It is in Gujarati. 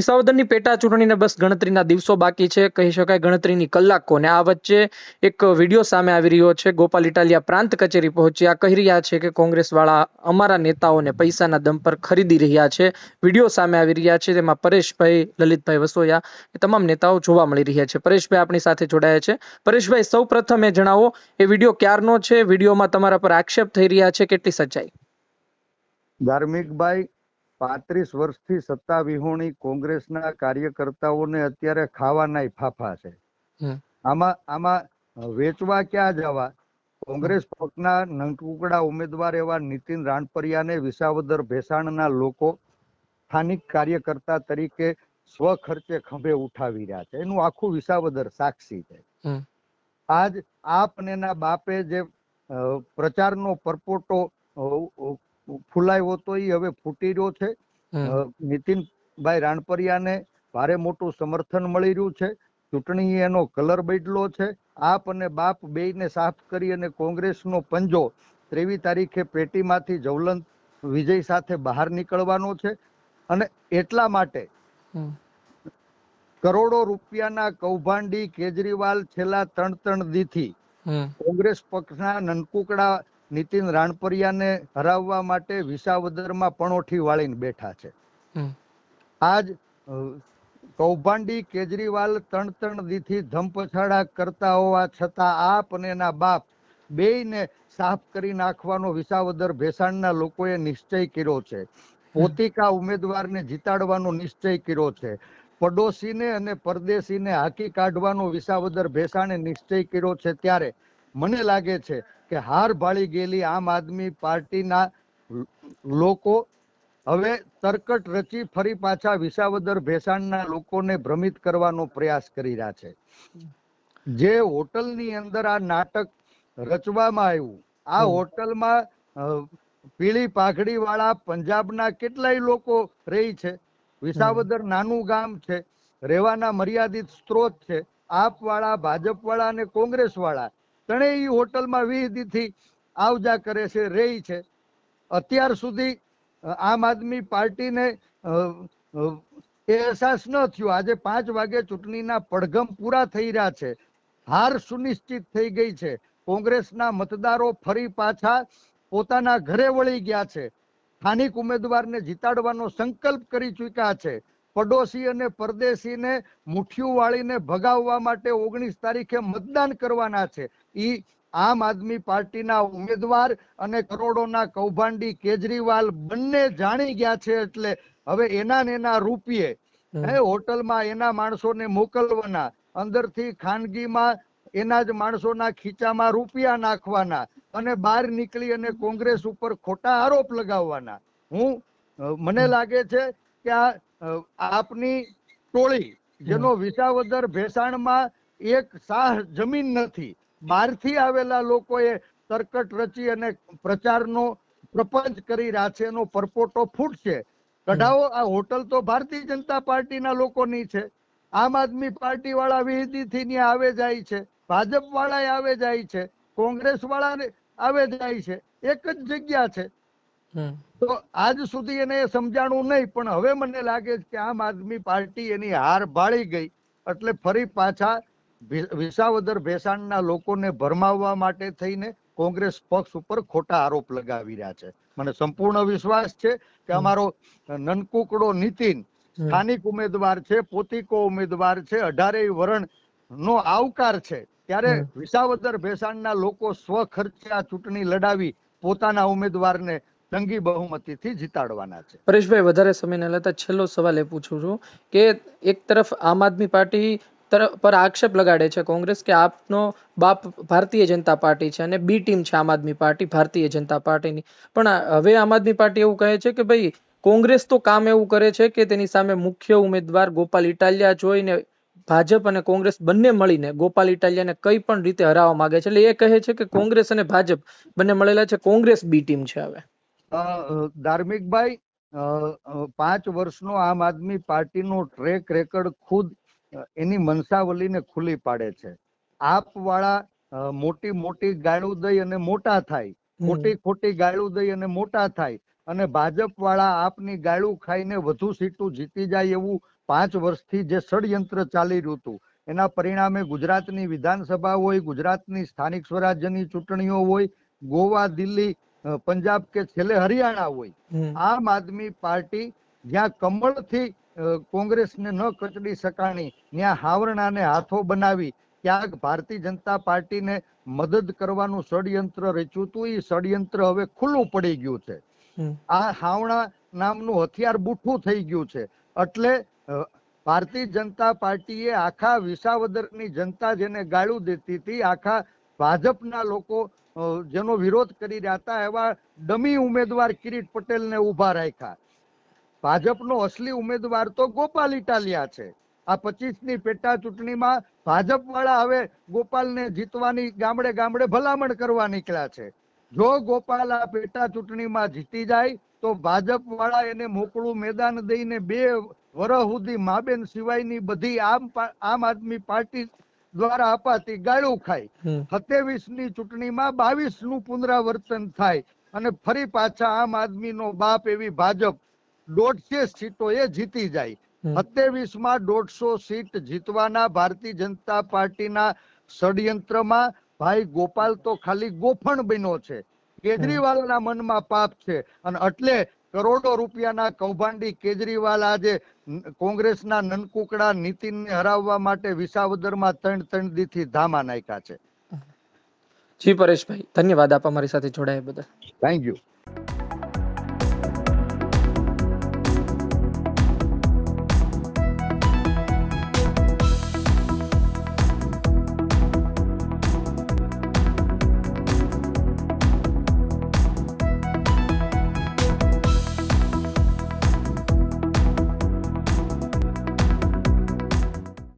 વિસાવદરની પેટા ચૂંટણીને બસ ગણતરીના દિવસો બાકી છે. કહી શકાય ગણતરીની કલાકો ને આ વચ્ચે એક વીડિયો સામે આવી રહ્યો છે. ગોપાલ ઇટાલિયા પ્રાંત કચેરી પહોંચ્યા કહી રહ્યા છે કે કોંગ્રેસ વાળા અમારા નેતાઓને પૈસાના દમ પર ખરીદી રહ્યા છે. વીડિયો સામે આવી રહ્યા છે. તેમાં પરેશભાઈ, લલિતભાઈ વસોયા એ તમામ નેતાઓ જોવા મળી રહ્યા છે. પરેશભાઈ આપણી સાથે જોડાયા છે. પરેશભાઈ, સૌ પ્રથમ એ જણાવો, એ વીડિયો ક્યારનો છે? વિડીયોમાં તમારા પર આક્ષેપ થઈ રહ્યા છે. કેટલી સચ્ચાઈ? ધાર્મિકભાઈ પાંત્રીસ વર્ષથી સત્તા વિહોણી કોંગ્રેસના કાર્યકર્તાઓને અત્યારે ખાવાનાય ફાફા છે. આમાં આમાં વેચવા ક્યાં જવા? કોંગ્રેસ પક્ષના નંકુકડા ઉમેદવાર એવા નીતિન રાણપરિયાને વિસાવદર ભેસાણના લોકો સ્થાનિક કાર્યકર્તા તરીકે સ્વખર્ચે ખંભે ઉઠાવી રહ્યા છે. એનું આખું વિસાવદર સાક્ષી છે. આજ આપ બાપે જે પ્રચારનો પરપોટો ફૂલાયો તો એ હવે ફૂટી રહ્યો છે. નીતિનભાઈ રાણપરિયાને ભારે મોટું સમર્થન મળી રહ્યું છે. ચૂંટણી એનો કલર બદલો છે. આપ અને બાપ બેયને સાફ કરી અને કોંગ્રેસનો પંજો ત્રેવીસ તારીખે પેટીમાંથી જવલંત વિજય સાથે બહાર નીકળવાનો છે. અને એટલા માટે કરોડો રૂપિયાના કૌભાંડી કેજરીવાલ છેલ્લા ત્રણ ત્રણ દીથી કોંગ્રેસ પક્ષના નનકુકડા નીતિન રાણપરિયાને હરાવવા માટે વિસાવદરમાં પણોઠી વાળીને બેઠા છે. આજ કૌભાંડી કેજરીવાલ ત્રણ ત્રણ દીથી ધમપછાડા કરતા હોવા છતાં આપ અને એના બાપ બેયને સાફ કરી નાખવાનો વિસાવદર ભેસાણના લોકોએ નિશ્ચય કર્યો છે. પોતિકા ઉમેદવારને જીતાડવાનો નિશ્ચય કર્યો છે. પડોશીને અને પરદેશીને હાકી કાઢવાનો વિસાવદર ભેસાણે નિશ્ચય કર્યો છે ત્યારે મને લાગે છે કે હાર ભાળી ગયેલી આમ આદમી પાર્ટીના લોકો હવે તરકટ રચી ફરી પાછા વિસાવદર ભેસાણના લોકોને ભ્રમિત કરવાનો પ્રયાસ કરી રહ્યા છે. જે હોટલની અંદર આ નાટક રચવામાં આવ્યું આ હોટલમાં પીળી પાઘડી વાળા પંજાબના કેટલાય લોકો રહી છે. વિસાવદર નાનું ગામ છે રહેવાના મર્યાદિત સ્ત્રોત છે. આપ વાળા ભાજપ વાળા અને કોંગ્રેસ વાળા ત્રણેય હોટલમાં વિધિથી આવજા કરે છે રહી છે. અત્યાર સુધી આમ આદમી પાર્ટીને અહેસાસ ન થયો. આજે પાંચ વાગે ચૂંટણીના પડઘમ પૂરા થઈ રહ્યા છે. હાર સુનિશ્ચિત થઈ ગઈ છે. કોંગ્રેસના મતદારો ફરી પાછા પોતાના ઘરે વળી ગયા છે. સ્થાનિક ઉમેદવારને જીતાડવાનો સંકલ્પ કરી ચૂક્યા છે. પડોશી અને પરદેશીને મુઠ્ઠીઓ વાળીને ભગાવવા માટે ઓગણીસ તારીખે મતદાન કરવાના છે. ઈ આમ આદમી પાર્ટીના ઉમેદવાર અને કરોડોના કૌભાંડી કેજરીવાલ બંને જાણી ગયા છે એટલે હવે એના ને એના રૂપિયે. હે હોટલમાં એના માણસોને મોકલવાના અંદરથી ખાનગીમાં એના જ માણસોના ખીચામાં રૂપિયા નાખવાના અને બહાર નીકળી અને કોંગ્રેસ ઉપર ખોટા આરોપ લગાવવાના. હું મને લાગે છે કે આ આપની ટોળી જેનો વિસાવદર ભેસાણમાં એક સાહ જમીન નથી. બહારથી આવેલા લોકોએ તરકટ રચી અને પ્રચારનો પ્રપંચ કરી રહ્યા પરપોટો ફૂટશે. કઢાવો આ હોટલ તો ભારતીય જનતા પાર્ટીના લોકોની છે. આમ આદમી પાર્ટી વાળા વિહિદીથી ત્યાં આવે જાય છે. ભાજપ વાળા આવે જાય છે. કોંગ્રેસ વાળા આવે જાય છે. એક જ જગ્યા છે. તો આજ સુધી એને સમજાણું નહીં પણ હવે મને લાગે છે કે આમ આદમી પાર્ટી એની હાર ભાળી ગઈ. એટલે ફરી પાછા વિસાવદર ભેસાણના લોકોને ભરમાવવા માટે થઈને કોંગ્રેસ પક્ષ ઉપર ખોટા આરોપ લગાવી રહ્યા છે. મને સંપૂર્ણ વિશ્વાસ છે કે અમારો નનકુકડો નીતિન સ્થાનિક ઉમેદવાર છે પોતિકો ઉમેદવાર છે અઢારેય વરણ નો આવકાર છે. ત્યારે વિસાવદર ભેસાણના લોકો સ્વ ખર્ચે આ ચૂંટણી લડાવી પોતાના ઉમેદવારને જંગી બહુમતીથી જીતાડવાના છે. પરેશભાઈ, વધારે સમય ન લેતા છેલ્લો સવાલ એ પૂછું છું કે એક તરફ આમ આદમી પાર્ટી પર આક્ષેપ લગાડે છે કોંગ્રેસ કે આપનો બાપ ભારતીય જનતા પાર્ટી છે અને બી ટીમ છે આમ આદમી પાર્ટી, ભારતીય જનતા પાર્ટીની. પણ હવે આમ આદમી પાર્ટી એવું કહે છે કે ભાઈ, કોંગ્રેસ તો કામ એવું કરે છે કે તેની સામે મુખ્ય ઉમેદવાર ગોપાલ ઇટાલિયા જોઈને ભાજપ અને કોંગ્રેસ બંને મળીને ગોપાલ ઇટાલિયાને કઈ પણ રીતે હરાવવા માંગે છે. એટલે એ કહે છે કે કોંગ્રેસ અને ભાજપ બંને મળેલા છે, કોંગ્રેસ બી ટીમ છે હવે. ધાર્મિકભાઈ પાંચ વર્ષનો આમ આદમી પાર્ટીનો ટ્રેક રેકર્ડ ખુદ એની મનસાવલીને ખુલ્લી પાડે છે. આપ વાળા મોટી મોટી ગાળું દઈ અને મોટા થાય. ખોટી ખોટી ગાળું દઈ અને મોટા થાય. અને ભાજપ વાળા આપની ગાળું ખાઈને વધુ સીટું જીતી જાય એવું પાંચ વર્ષથી જે ષડયંત્ર ચાલી રહ્યું હતું. એના પરિણામે ગુજરાતની વિધાનસભા હોય ગુજરાતની સ્થાનિક સ્વરાજ્યની ચૂંટણીઓ હોય ગોવા દિલ્હી પંજાબ કે છેલ્લે હરિયાણા હોય. આમ આદમી પાર્ટી જ્યાં કમળથી કોંગ્રેસને ન કચડી શકાણી ત્યાં હાવરણાને હાથો બનાવી ક્યાંક ભારતીય જનતા પાર્ટીને મદદ કરવાનું ષડયંત્ર રચ્યું હતું એ ષડયંત્ર હવે ખુલ્લું પડી ગયું છે. આ હાવણા નામનું હથિયાર બુઠ્ઠું થઈ ગયું છે. એટલે ભારતીય જનતા પાર્ટીએ આખા વિસાવદરની જનતા જેને ગાળું દેતી હતી આખા ભાજપના લોકો જેનો વિરોધ કરી રહ્યા હતા, એવા ડમી ઉમેદવાર કિરીટ પટેલને ઊભા રાખ્યા. ભાજપનો અસલી ઉમેદવાર તો ગોપાલ ઇટાલિયા છે. આ પચીસની પેટા ચૂંટણીમાં ભાજપ વાળા હવે ગોપાલને જીતવાની ગામડે ગામડે ભલામણ કરવા નીકળ્યા છે. જો ગોપાલ આ પેટા ચૂંટણીમાં જીતી જાય, તો ભાજપ વાળા એને મોકળું મેદાન દઈને બે વર્ષ સુધી માબેન સિવાયની બધી આમ આમ આદમી પાર્ટી દ્વારા અપાતી ગાળું ખાય. સત્યાવીસની ચૂંટણીમાં બાવીસનું પુનરાવર્તન થાય અને ફરી પાછા આમ આદમીનો બાપ એવી ભાજપ દોઢસો સીટો એ જીતી જાય. સત્યાવીસમાં દોઢસો સીટ જીતવાના ભારતીય જનતા પાર્ટીના ષડયંત્રમાં ભાઈ ગોપાલ તો ખાલી ગોફણ બન્યો છે. કેજરીવાલના મનમાં પાપ છે. અને એટલે કરોડો રૂપિયાના કૌભાંડી કેજરીવાલ આજે કોંગ્રેસના નનકુકડા નીતિનને હરાવવા માટે વિસાવદરમાં ત્રણ ત્રણ દીથી ધામા નાખ્યા છે. જી પરેશભાઈ ધન્યવાદ આપ અમારી સાથે જોડાયા બદલ. Thank you